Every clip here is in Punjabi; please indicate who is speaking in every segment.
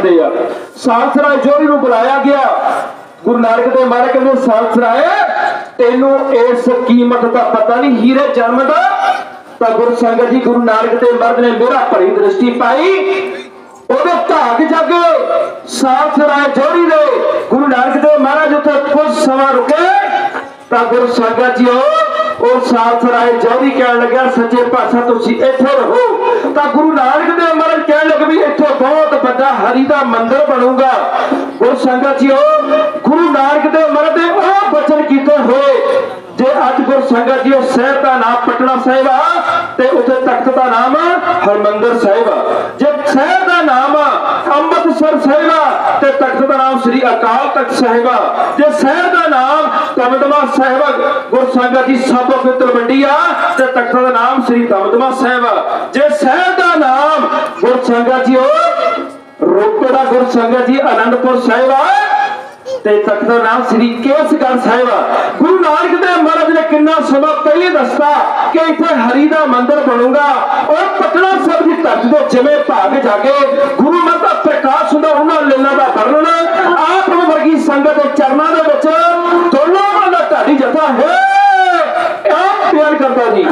Speaker 1: ਦੇ ਆ। ਸਾਲਸਰਾਏ ਜੋੜੀ ਨੂੰ ਬੁਲਾਇਆ ਗਿਆ। ਗੁਰੂ ਨਾਨਕ ਦੇਵ ਮਹਾਰਾਜ ਕਹਿੰਦੇ ਸਾਲਸਰਾਏ, ਤੈਨੂੰ ਇਸ ਕੀਮਤ ਦਾ ਪਤਾ ਨਹੀਂ, ਹੀਰੇ ਜਨਮ ਦਾ। ਤਾਂ ਗੁਰੂ ਸੰਗਤ ਜੀ, ਗੁਰੂ ਨਾਨਕ ਦੇਵ ਮਹਾਰਾਜ ਨੇ ਮੇਰਾ ਭਰੀ ਦ੍ਰਿਸ਼ਟੀ ਪਾਈ। ਉਹਦੇ ਭਾਗ ਜਗ ਸਾਲਸਰਾਏ ਜੋੜੀ ਦੇ। ਗੁਰੂ ਨਾਨਕ ਦੇਵ ਮਹਾਰਾਜ ਉੱਥੇ ਕੁਝ ਸਮਾਂ ਰੁਕੇ। ਤਾਂ ਗੁਰੂ ਸੰਗਤ ਜੀ ਉਹ ਉਹ ਸਾਲਸਰਾਏ ਜੋੜੀ ਕਹਿਣ ਲੱਗਾ ਸੱਚੇ ਪਾਤਸ਼ਾਹ, ਤੁਸੀਂ ਇੱਥੇ ਰਹੋ। ਤਾਂ ਗੁਰੂ ਨਾਨਕ ਦੇਵ ਮਹਾਰਾਜ ਕਹਿਣ ਲੱਗੇ ਵੀ ਇੱਥੇ ਬਹੁਤ ਵੱਡਾ ਹਰੀ ਦਾ ਮੰਦਿਰ ਬਣੂਗਾ। ਗੁਰੂ ਸੰਗਤ ਜੀ ਉਹ ਗੁਰੂ ਨਾਨਕ ਦੇਵ ਮਹਾਰਾਜ ਦੇ ਉਹ ਬਚਨ ਕੀਤੇ ਹੋਏ। ਜੇ ਅੱਜ ਗੁਰੂ ਸੰਗਤ ਜੀ ਉਹ ਸ਼ਹਿਰ ਦਾ ਨਾਮ ਪਟਨਾ ਸਾਹਿਬ ਆ, ਤੇ ਉੱਥੇ ਤਖਤ ਦਾ ਨਾਮ ਹਰਮੰਦਰ ਸਾਹਿਬ ਆ। ਜੇ ਸ਼ਹਿਰ ਦਾ ਨਾਮ ਆ, ਅੰਮ੍ਰਿਤਸਰ ਸਾਹਿਬ ਆ ਤੇ ਤਖਤ ਦਾ ਨਾਮ ਸ੍ਰੀ ਅਕਾਲ ਤਖਤ ਸਾਹਿਬ ਆ ਸ਼ਹਿਰ ਦਾ ਨਾਮ ਦਮਦਮਾ ਸਾਹਿਬ ਆ, ਗੁਰੂ ਸਭ ਤੋਂ ਤਲਵੰਡੀ ਆ ਤੇ ਤਖਤ ਦਾ ਨਾਮ ਸ੍ਰੀ ਦਮਦਮਾ ਸਾਹਿਬ ਜੇ ਸ਼ਹਿਰ ਦਾ ਨਾਮ ਗੁਰੂ ਜੀ ਉਹ ਰੋਪੜ ਦਾ ਗੁਰੂ ਜੀ ਆਨੰਦਪੁਰ ਸਾਹਿਬ ਆ ਤੇ ਤਖਤ ਦਾ ਨਾਮ ਸ੍ਰੀ ਕੇਸਗੜ੍ਹ ਸਾਹਿਬ ਆ। ਗੁਰੂ ਨਾਨਕ ਦੇਵ ਮਹਾਰਾਜ ਨੇ ਕਿੰਨਾ ਸਮਾਂ ਪਹਿਲੇ ਦੱਸਤਾ ਕਿ ਇੱਥੇ ਹਰੀ ਦਾ ਮੰਦਿਰ ਬਣੂਗਾ ਔਰ ਪਟਨਾ ਸਾਹਿਬ ਦੀ ਧਰਤੀ ਤੋਂ ਜਿਵੇਂ ਭਾਗ ਜਾ ਕੇ ਗੁਰੂ ਮਤ ਦਾ ਉਹਨਾਂ ਲੀਲਾ ਦਾ ਵਰਣਨ ਆਪ ਵਰਗੀ ਸੰਗਤ ਦੇ ਚਰਨਾਂ ਦੇ ਵਿੱਚ ਦੋਨੋਂ ਦਾ ਢਾਡੀ ਜਥਾ ਹੈ। ਆਪ ਪਿਆਰ ਕਰਦਾ ਜੀ।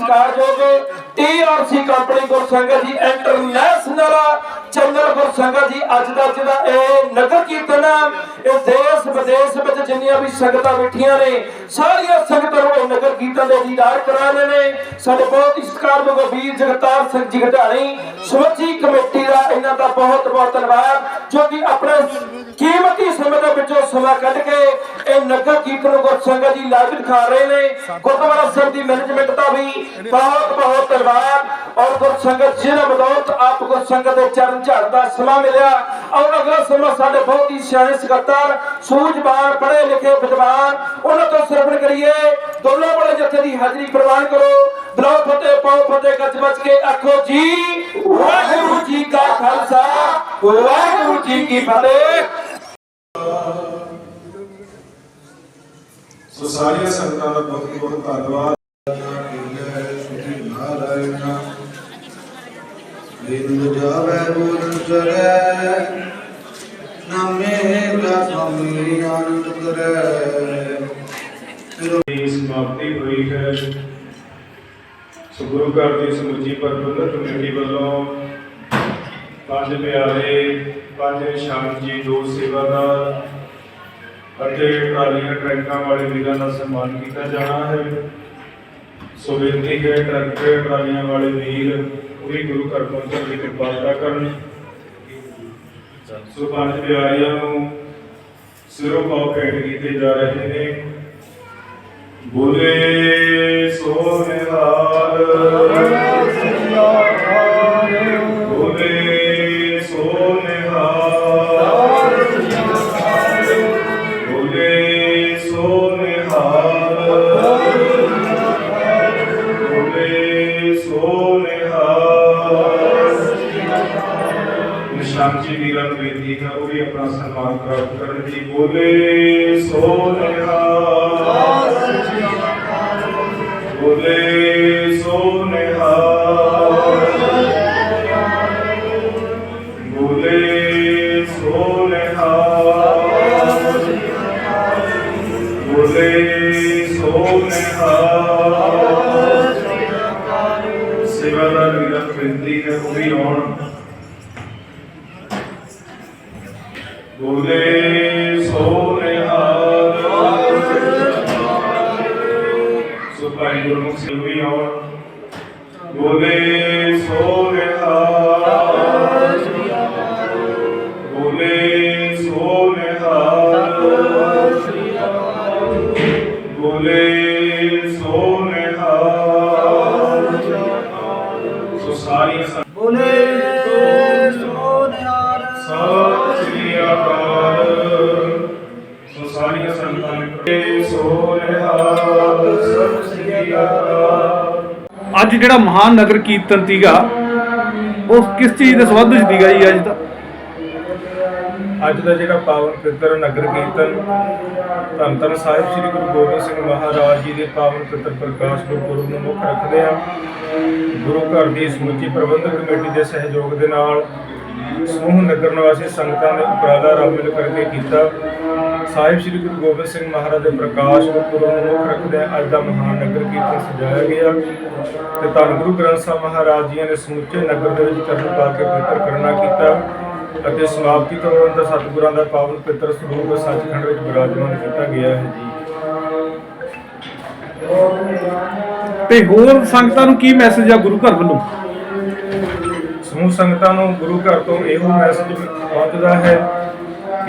Speaker 1: ਸਤਿਕਾਰਯੋਗ ਟੀਆਰਸੀ ਕੰਪਨੀ ਗੁਰਸੰਗਤ ਜੀ ਇੰਟਰਨੈਸ਼ਨਲ ਚੰਦਰ ਗੁਰਸੰਗਤ ਜੀ, ਅੱਜ ਦਾ ਜਿਹੜਾ ਇਹ ਨਗਰ ਕੀਰਤਨ ਇਹ ਦੇਸ਼ ਵਿਦੇਸ਼ ਵਿੱਚ ਜਿੰਨੀਆਂ ਵੀ ਸੰਗਤਾਂ ਬੈਠੀਆਂ ਨੇ, ਸਾਰੀਆਂ ਸੰਗਤਾਂ ਨੂੰ ਨਗਰ ਕੀਰਤਨ ਦੇ ਦੀਦਾਰ ਕਰਾ ਰਹੇ ਨੇ। ਸਾਡੇ ਬਹੁਤ ਹੀ ਸਤਿਕਾਰਯੋਗ ਵੀਰ ਜਗਤਾਰ ਸਿੰਘ ਜੀ ਘਟਾਣੀ ਸਮੁੱਚੀ ਕਮੇਟੀ ਦਾ ਇਹਨਾਂ ਦਾ ਬਹੁਤ ਬਹੁਤ ਧੰਨਵਾਦ, ਜੋ ਕਿ ਆਪਣੇ ਕੀਮਤੀ ਸਮੇਂ ਦੇ ਵਿੱਚੋਂ ਸਮਾਂ ਕੱਢ ਕੇ ਨਗਰ ਕੀਰਤਨ ਗੁਰਸੰਗਤ ਜੀ ਲਾਈਵ ਦਿਖਾ ਰਹੇ ਨੇ। ਗੁਰਦੁਆਰਾ ਸਾਹਿਬ ਦੀ ਮੈਨੇਜਮੈਂਟ ਦਾ ਵੀ ਬਹੁਤ ਬਹੁਤ ਧੰਨਵਾਦ। ਔਰ ਗੁਰਸੰਗਤ ਜਿਹਨਾਂ ਬਦੌਲਤ ਆਪ ਗੁਰਸੰਗਤ ਦੇ ਚਰਨ ਝਾੜਦਾ ਸਮਾਂ ਮਿਲਿਆ। ਔਰ ਅਗਲਾ ਸਮਾਂ ਸਾਡੇ ਬਹੁਤ ਹੀ ਸਿਆਣੇ ਸਕੱਤਰ, ਸੂਝਵਾਨ ਪੜ੍ਹੇ ਲਿਖੇ ਵਿਦਵਾਨ, ਉਹਨਾਂ ਤੋਂ ਸਰਵਣ ਕਰੀਏ। ਦੋਨੋਂ ਬੜੇ ਜਥੇ ਦੀ ਹਾਜ਼ਰੀ ਪ੍ਰਵਾਨ ਕਰੋ। ਬਲਾਉ ਫਤਿਹ, ਪਾਉ ਫਤਿਹ, ਗੱਜ ਬੱਜ ਕੇ ਆਖੋ ਜੀ, ਵਾਹਿਗੁਰੂ ਜੀ ਕਾ ਖਾਲਸਾ, ਵਾਹਿਗੁਰੂ ਜੀ ਕੀ ਫਤਿਹ।
Speaker 2: ਸੋ ਸਾਰੀਆਂ ਸੰਗਤਾਂ ਦਾ ਬਹੁਤ ਬਹੁਤ ਧੰਨਵਾਦ।
Speaker 3: ਬਿੰਦ ਜਾਵੇ ਬੋਲ ਚਰੇ ਨਾਮੇ ਦਾ ਸੁਆਮੀ ਆਨੰਦ ਕਰੇ
Speaker 2: ਸਮਾਪਤੀ ਹੋਈ ਹੈ। ਸੋ ਗੁਰੂ ਘਰ ਦੀ ਸਮੁੱਚੀ ਪ੍ਰਬੰਧਕ ਕਮੇਟੀ ਵੱਲੋਂ ਪੰਜ ਪਿਆਰੇ, ਪੰਜ ਸ਼ਾਮ ਜੀ ਦੋ ਸੇਵਾਦਾਰ ਅਤੇ ਟਰਾਲੀਆਂ ਟਰੈਕਾਂ ਵਾਲੇ ਵੀਰਾਂ ਦਾ ਸਨਮਾਨ ਕੀਤਾ ਜਾਣਾ ਹੈ। ਸੋ ਬੇਨਤੀ ਹੈ ਟਰੈਕਟਰ ਟਰਾਲੀਆਂ ਵਾਲੇ ਵੀਰ, ਉਹ ਗੁਰੂ ਘਰ ਪਹੁੰਚਣ ਦੀ ਕਿਰਪਾਲਤਾ ਕਰਨ। ਸੋ ਪੰਜ ਪਿਆਰਿਆਂ ਨੂੰ ਸਿਰੋਂ ਪਾਉ ਭੇਟ ਕੀਤੇ ਜਾ ਰਹੇ ਨੇ। ਬੋਲੇ ਸੋ ਨਿਹਾਲ ਨਿਸ਼ਾਨ ਜੀ ਵੀਰਾਂ ਨੂੰ ਬੇਨਤੀ ਹੈ ਉਹ ਵੀ ਆਪਣਾ ਸਨਮਾਨ ਪ੍ਰਾਪਤ ਕਰਨ ਦੀ ਬੋਲੇ ਸੋ ਨਿਹਾਲ ਬੋਲੇ ਸੋ ਨਿਹਾਲ ਬੋਲੇ ਸੋ ਨਿਹਾਲ ਬੋਲੇ ਸੋ ਨਿਹਾਲ ਸੇਵਾਦਾਰ ਵੀਰਾਂ ਨੂੰ ਬੇਨਤੀ ਹੈ ਉਹ ਵੀ ਆਉਣ ਬੋਲੇ ਸੋ ਨਿਹਾਲ ਸੋ ਗੁਰਮੁਖ ਸਿੰਘ ਵੀ ਆਉਣ ਬੋਲੇ
Speaker 4: ਅੱਜ ਜਿਹੜਾ ਮਹਾਨ ਨਗਰ ਕੀਰਤਨ ਸੀਗਾ ਉਹ ਕਿਸ ਚੀਜ਼ ਦੇ ਸੰਬੰਧ ਵਿੱਚ ਸੀਗਾ ਜੀ ਅੱਜ ਦਾ
Speaker 2: ਅੱਜ ਦਾ ਜਿਹੜਾ ਪਾਵਨ ਪਿੱਤਰ ਨਗਰ ਕੀਰਤਨ, ਧੰਨ ਧੰਨ ਸਾਹਿਬ ਸ੍ਰੀ ਗੁਰੂ ਗੋਬਿੰਦ ਸਿੰਘ ਮਹਾਰਾਜ ਜੀ ਦੇ ਪਾਵਨ ਪਿੱਤਰ ਪ੍ਰਕਾਸ਼ ਗੁਰਪੁਰਬ ਨੂੰ ਮੁੱਖ ਰੱਖਦੇ ਆ ਗੁਰੂ ਘਰ ਦੀ ਸਮੁੱਚੀ ਪ੍ਰਬੰਧਕ ਕਮੇਟੀ ਦੇ ਸਹਿਯੋਗ ਦੇ ਨਾਲ ਸਮੂਹ ਨਗਰ ਨਿਵਾਸੀ ਸੰਗਤਾਂ ਨੇ ਉਪਰਾਲਾ ਰਲ ਮਿਲ ਕਰਕੇ ਕੀਤਾ। ਸਾਹਿਬ ਸ੍ਰੀ ਗੁਰੂ ਗੋਬਿੰਦ ਸਿੰਘ ਮਹਾਰਾਜ ਦੇ ਪ੍ਰਕਾਸ਼ ਗੁਰਪੁਰਬ ਨੂੰ ਮੁੱਖ ਰੱਖਦੇ ਅੱਜ ਦਾ ਮਹਾਨ ਨਗਰ ਕੀਰਤਨ ਸਜਾਇਆ ਗਿਆ। ਤੇ ਧੰਨ ਗੁਰੂ ਗ੍ਰੰਥ ਸਾਹਿਬ ਮਹਾਰਾਜ ਜੀ ਨੇ ਸਮੁੱਚੇ ਨਗਰ ਦੇ ਵਿੱਚ ਚਰਨ ਪਾ ਕੇ ਪਵਿੱਤਰ ਕਰਨਾ ਕੀਤਾ ਅਤੇ ਸਮਾਪਤੀ ਤੋਂ ਅੰਦਰ ਸਤਿਗੁਰਾਂ ਦਾ ਪਾਵਨ ਪਿੱਤਰ ਸਰੂਪ ਸੱਚਖੰਡ ਵਿੱਚ ਬਿਰਾਜਮਾਨ ਕੀਤਾ ਗਿਆ ਹੈ ਜੀ।
Speaker 4: ਤੇ ਹੋਰ ਸੰਗਤਾਂ ਨੂੰ ਕੀ ਮੈਸੇਜ ਆ ਗੁਰੂ ਘਰ ਵੱਲੋਂ?
Speaker 2: ਸਮੂਹ ਸੰਗਤਾਂ ਨੂੰ ਗੁਰੂ ਘਰ ਤੋਂ ਇਹੋ ਮੈਸੇਜ ਪਹੁੰਚਦਾ ਹੈ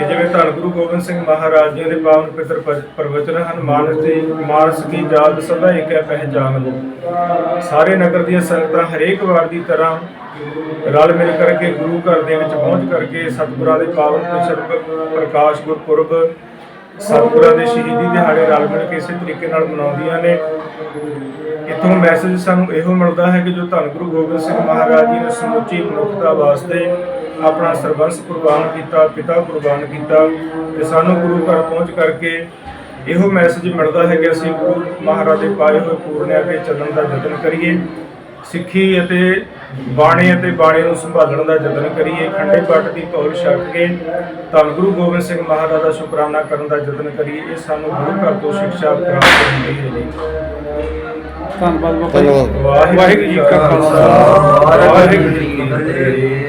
Speaker 2: ਕਿ ਜਿਵੇਂ ਧੰਨ ਗੁਰੂ ਗੋਬਿੰਦ ਸਿੰਘ ਮਹਾਰਾਜ ਜੀ ਦੇ ਪਾਵਨ ਪਿੱਤਰ ਪ੍ਰਵਚਨ ਹਨ, ਮਾਨਸ ਦੀ ਮਾਨਸ ਕੀ ਜਾਤ ਸਦਾ ਇੱਕ ਹੈ ਪਹਿਚਾਨ ਸਾਰੇ ਨਗਰ ਦੀਆਂ ਸੰਗਤਾਂ ਹਰੇਕ ਵਾਰ ਦੀ ਤਰ੍ਹਾਂ ਰਲ ਮਿਲ ਕਰਕੇ ਗੁਰੂ ਘਰ ਦੇ ਵਿੱਚ ਪਹੁੰਚ ਕਰਕੇ ਸਤਿਗੁਰਾਂ ਦੇ ਪਾਵਨ ਪਿੱਤਰ ਪ੍ਰਕਾਸ਼ ਗੁਰਪੁਰਬ, ਸਤਿਗੁਰਾਂ ਦੇ ਸ਼ਹੀਦੀ ਦਿਹਾੜੇ ਰਲ ਮਿਲ ਕੇ ਇਸੇ ਤਰੀਕੇ ਨਾਲ ਮਨਾਉਂਦੀਆਂ ਨੇ। ਇਥੋਂ ਮੈਸੇਜ ਸਾਨੂੰ ਇਹੋ ਮਿਲਦਾ ਹੈ ਕਿ ਜੋ ਧੰਨ ਗੁਰੂ ਗੋਬਿੰਦ ਸਿੰਘ ਮਹਾਰਾਜ ਜੀ ਨੇ ਸਮੁੱਚੀ ਮਨੁੱਖਤਾ ਵਾਸਤੇ ਆਪਣਾ ਸਰਬੰਸ ਕੁਰਬਾਨ ਕੀਤਾ ਪਿਤਾ ਕੁਰਬਾਨ ਕੀਤਾ ਤੇ ਸਾਨੂੰ ਗੁਰੂ ਘਰ ਪਹੁੰਚ ਕਰਕੇ ਇਹੋ ਮੈਸੇਜ ਮਿਲਦਾ ਹੈ ਕਿ ਅਸੀਂ ਗੁਰੂ ਮਹਾਰਾਜ ਦੇ ਪਾਏ ਹੋਏ ਪੂਰਨਿਆਂ ਤੇ ਚੱਲਣ ਦਾ ਯਤਨ ਕਰੀਏ ਸਿੱਖੀ ਅਤੇ ਬਾਣੇ ਅਤੇ ਬਾਣੇ ਨੂੰ ਸੰਭਾਲਣ ਦਾ ਯਤਨ ਕਰੀਏ ਖੰਡੇ ਪਾਠ ਦੀ ਪੌਲ ਛੱਡ ਕੇ ਧੰਨ ਗੁਰੂ ਗੋਬਿੰਦ ਸਿੰਘ ਮਹਾਰਾਜ ਦਾ ਸ਼ੁਕਰਾਨਾ ਕਰਨ ਦਾ ਯਤਨ ਕਰੀਏ ਇਹ ਸਾਨੂੰ ਗੁਰੂ ਘਰ ਤੋਂ ਸਿੱਖਿਆ ਪ੍ਰਾਪਤ ਹੁੰਦੀ ਹੈ ਜੀ।
Speaker 4: ਧੰਨਵਾਦ ਬਾਬਾ ਜੀ।
Speaker 3: ਧੰਨਵਾਦ।
Speaker 2: ਵਾਹਿਗੁਰੂ ਜੀ ਕਾ ਖਾਲਸਾ। ਵਾਹਿਗੁਰੂ ਜੀ ਕੀ ਫਤਿਹ।